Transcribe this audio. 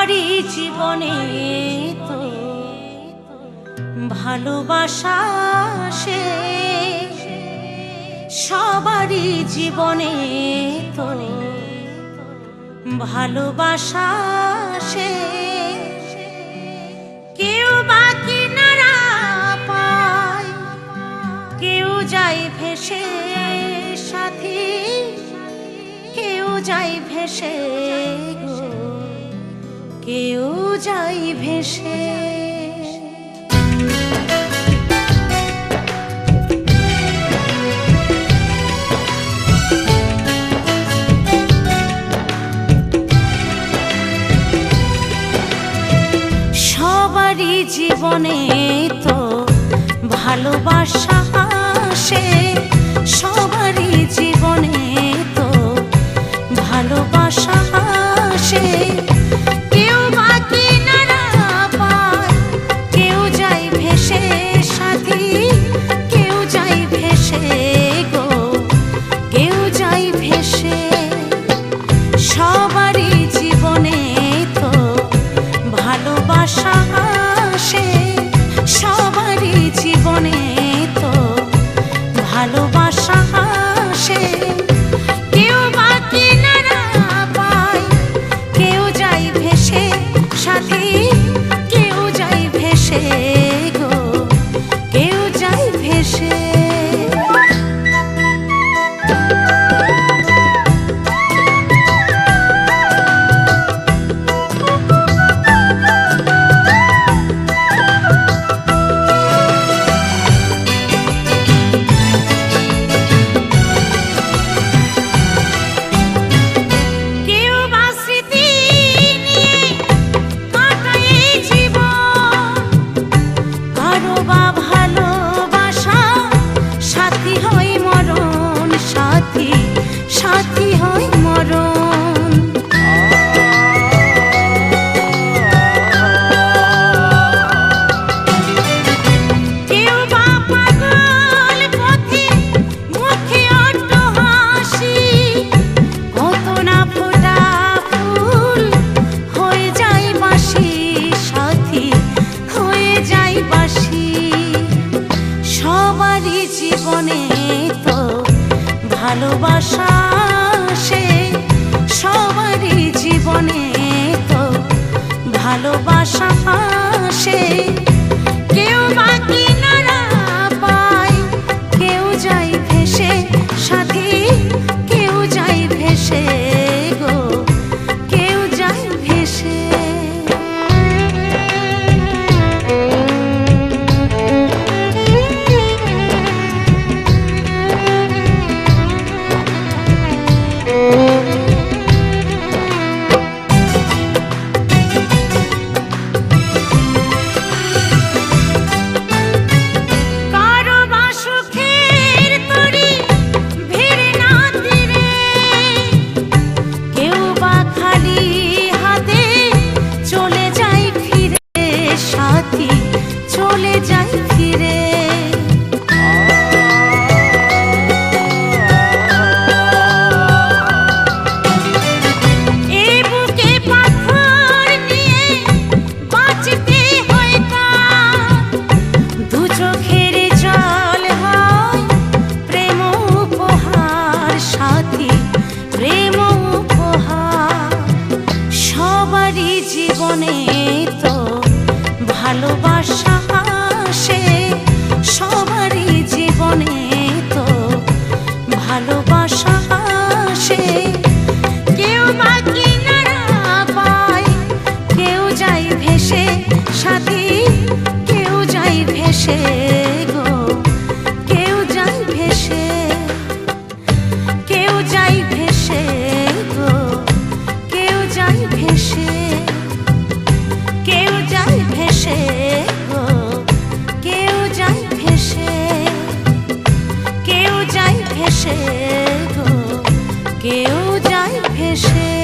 আমারই জীবনে তো ভালোবাসা সে সবারই জীবনে তো ভালোবাসা সে কেউ বাকি নারা পায়, কেউ যাই ভেসে সাথী, কেউ যাই ভেসে গো। কেউ যাই ভেসে। সবারই জীবনে তো ভালোবাসা আসে। lo ভালোবাসা সে সবারই জীবনে তো ভালোবাসা সে ভালোবাসা সে কেউ যায় ভেসে।